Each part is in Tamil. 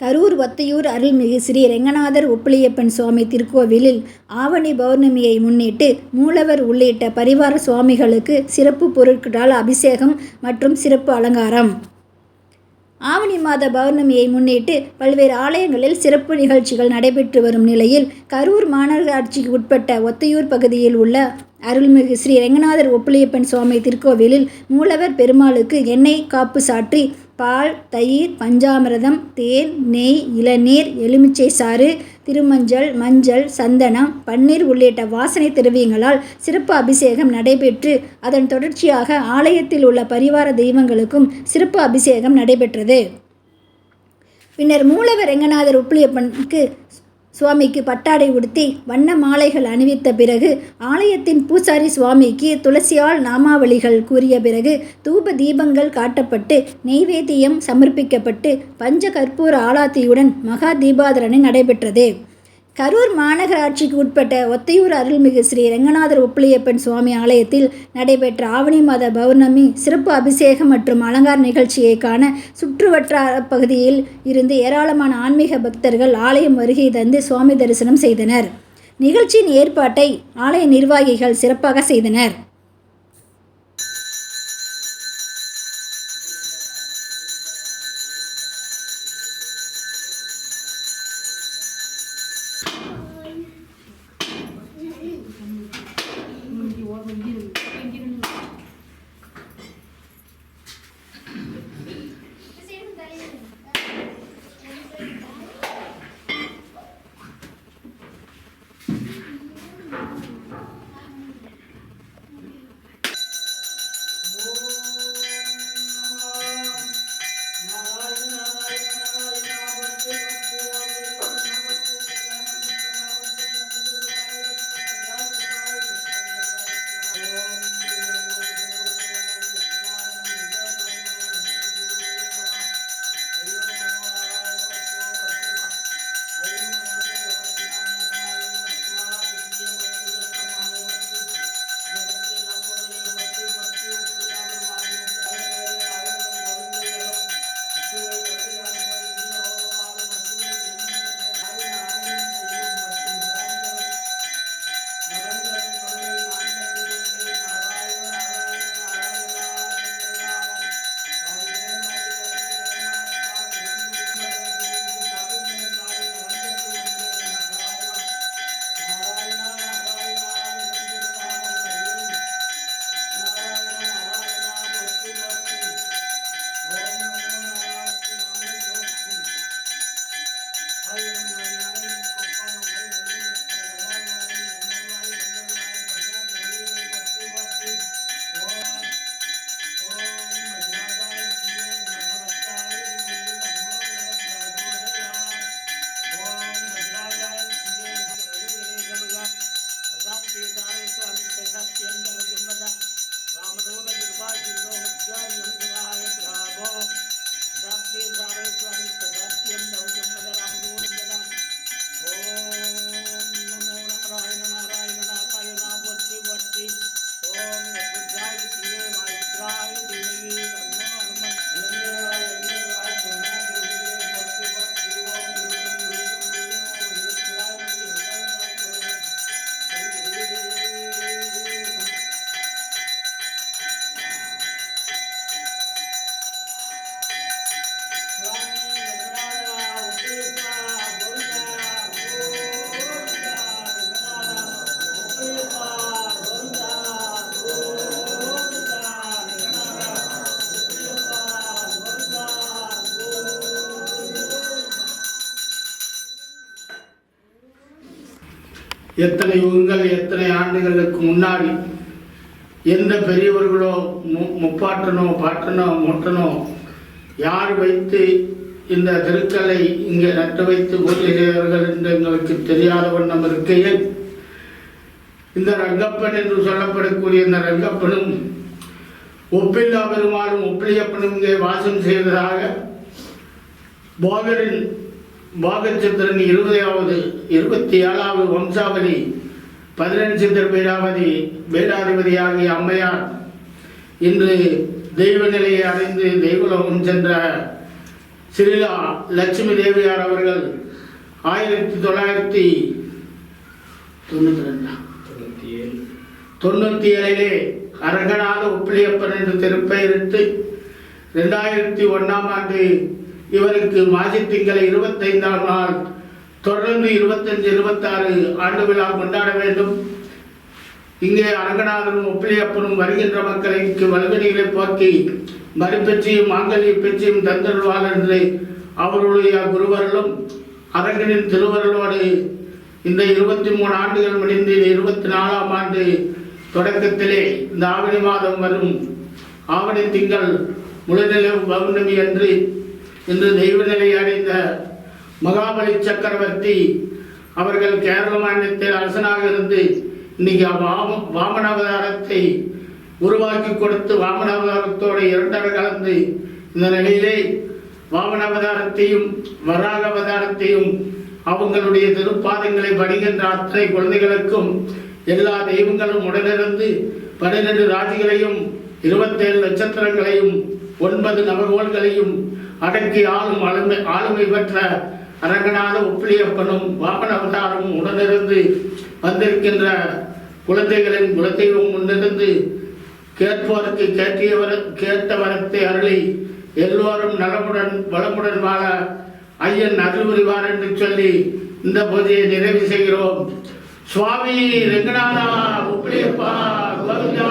கரூர் ஒத்தையூர் அருள்மிகு ஸ்ரீ ரெங்கநாதர் ஒப்பிலியப்பன் சுவாமி திருக்கோவிலில் ஆவணி பௌர்ணமியை முன்னிட்டு மூலவர் உள்ளிட்ட பரிவார சுவாமிகளுக்கு சிறப்பு பொருட்களால் அபிஷேகம் மற்றும் சிறப்பு அலங்காரம். ஆவணி மாத பௌர்ணமியை முன்னிட்டு பல்வேறு ஆலயங்களில் சிறப்பு நிகழ்ச்சிகள் நடைபெற்று வரும் நிலையில் கரூர் மாநகராட்சிக்கு உட்பட்ட ஒத்தையூர் பகுதியில் உள்ள அருள்மிகு ஸ்ரீ ரெங்கநாதர் ஒப்பிலியப்பன் சுவாமி திருக்கோவிலில் மூலவர் பெருமாளுக்கு எண்ணெய் காப்பு சாற்றி பால் தயிர் பஞ்சாமிரதம் தேன் நெய் இளநீர் எலுமிச்சை சாறு திருமஞ்சள் மஞ்சள் சந்தனம் பன்னீர் உள்ளிட்ட வாசனை திரவியங்களால் சிறப்பு அபிஷேகம் நடைபெற்று அதன் தொடர்ச்சியாக ஆலயத்தில் உள்ள பரிவார தெய்வங்களுக்கும் சிறப்பு அபிஷேகம் நடைபெற்றது. பின்னர் மூலவர் ரெங்கநாதர் உப்பிலியப்பனுக்கு சுவாமிக்கு பட்டாடை உடுத்தி வண்ண மாலைகள் அணிவித்த பிறகு ஆலயத்தின் பூசாரி சுவாமிக்கு துளசியால் நாமாவளிகள் கூறிய பிறகு தூப தீபங்கள் காட்டப்பட்டு நெய்வேத்தியம் சமர்ப்பிக்கப்பட்டு பஞ்ச கற்பூர ஆலாத்தியுடன் மகா தீபாதரணை நடைபெற்றது. கரூர் மாநகராட்சிக்கு உட்பட்ட ஒத்தையூர் அருள்மிகு ஸ்ரீ ரெங்கநாதர் ஒப்பிலியப்பன் சுவாமி ஆலயத்தில் நடைபெற்ற ஆவணி மாத பௌர்ணமி சிறப்பு அபிஷேகம் மற்றும் அலங்கார நிகழ்ச்சியை காண சுற்றுவட்டார பகுதியில் இருந்து ஏராளமான ஆன்மீக பக்தர்கள் ஆலயம் வருகை தந்து சுவாமி தரிசனம் செய்தனர். நிகழ்ச்சியின் ஏற்பாட்டை ஆலய நிர்வாகிகள் சிறப்பாக செய்தனர். எத்தனை யுகங்கள் எத்தனை ஆண்டுகளுக்கு முன்னாடி எந்த பெரியவர்களோ மு- முப்பாட்டனோ பாட்டனோ மொட்டனோ யார் வைத்து இந்த திருக்கலை இங்கே நட்டு வைத்து பூஜை என்று எங்களுக்கு தெரியாத வண்ணம் இருக்கையில் இந்த ரங்கப்பன் என்று சொல்லப்படக்கூடிய இந்த ரங்கப்பனும் ஒப்பில்லா பெருமாளும் ஒப்பிலியப்பனும் இங்கே வாசம் செய்ததாக போகரின் பாகச்சந்திரன் இருபதாவது இருபத்தி ஏழாவது வம்சாவளி பேராவதி பீடாவதி ஆகிய அம்மையார். இன்று தெய்வ நிலையை அடைந்து தெய்வலோகம் சென்ற ஸ்ரீலா லட்சுமி தேவியார் அவர்கள் ஆயிரத்தி தொள்ளாயிரத்தி தொண்ணூற்றி ரெண்டா? தொண்ணூற்றி ஏழிலே அரங்கநாத உப்பிலியப்பன் என்று திருப்பெயரிட்டு ரெண்டாயிரத்தி ஒன்றாம் ஆண்டு இவருக்கு மாஜி திங்களை இருபத்தைந்தாம் நாள் தொடர்ந்து இருபத்தஞ்சு இருபத்தாறு ஆண்டு விழா கொண்டாட வேண்டும். இங்கே அரங்கநாதனும் ஒப்பிலியப்பனும் வருகின்ற மக்களுக்கு வல்வினைகளை போக்கி மறுபெற்றியும் மாங்கல்ய பெற்றியும் தந்தருவார் என்று அவருடைய குருவர்களும் அரங்கனின் திருவருளோடு இந்த இருபத்தி மூணு ஆண்டுகள் முடிந்து இருபத்தி நாலாம் ஆண்டு தொடக்கத்திலே இந்த ஆவணி மாதம் வரும். ஆவணி திங்கள் முழுநிலவு பௌர்ணமி அன்று இன்று தெய்வ நிலை அடைந்த மகாபலி சக்கரவர்த்தி அவர்கள் கேரள மாநிலத்தில் அரசனாக இருந்து இன்னைக்கு வாம வாமன அவதாரத்தை உருவாக்கி கொடுத்து வாமன அவதாரத்தோடு இரண்டரை கலந்து இந்த நிலையிலே வாமன அவதாரத்தையும் வராக அவதாரத்தையும் அவங்களுடைய திருப்பாதங்களை பணிகின்ற அத்தனை குழந்தைகளுக்கும் எல்லா தெய்வங்களும் உடனிருந்து பன்னிரண்டு ராஜிகளையும் இருபத்தேழு நட்சத்திரங்களையும் ஒன்பது நவகோள்களையும் அடக்கி ஆளும் ஆளுமை ஆளுமை பெற்ற அரங்கநாத உப்பிலியப்பனும் வாமன அவதாரமும் உடனிருந்து வந்திருக்கின்ற குழந்தைகளின் குலதெய்வம் முன்னிருந்து கேட்போருக்கு கேட்டியவர கேட்டவரத்தை கேட்ட வரத்தை அருளி எல்லோரும் நலமுடன் வளமுடன் வாழ ஐயன் அருள் புரிவார் என்று சொல்லி இந்த பூஜையை நிறைவு செய்கிறோம். சுவாமி ரெங்கநாதா உப்பிலியப்பா கோவிந்தா.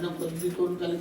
त्यांना बदली करून चालेल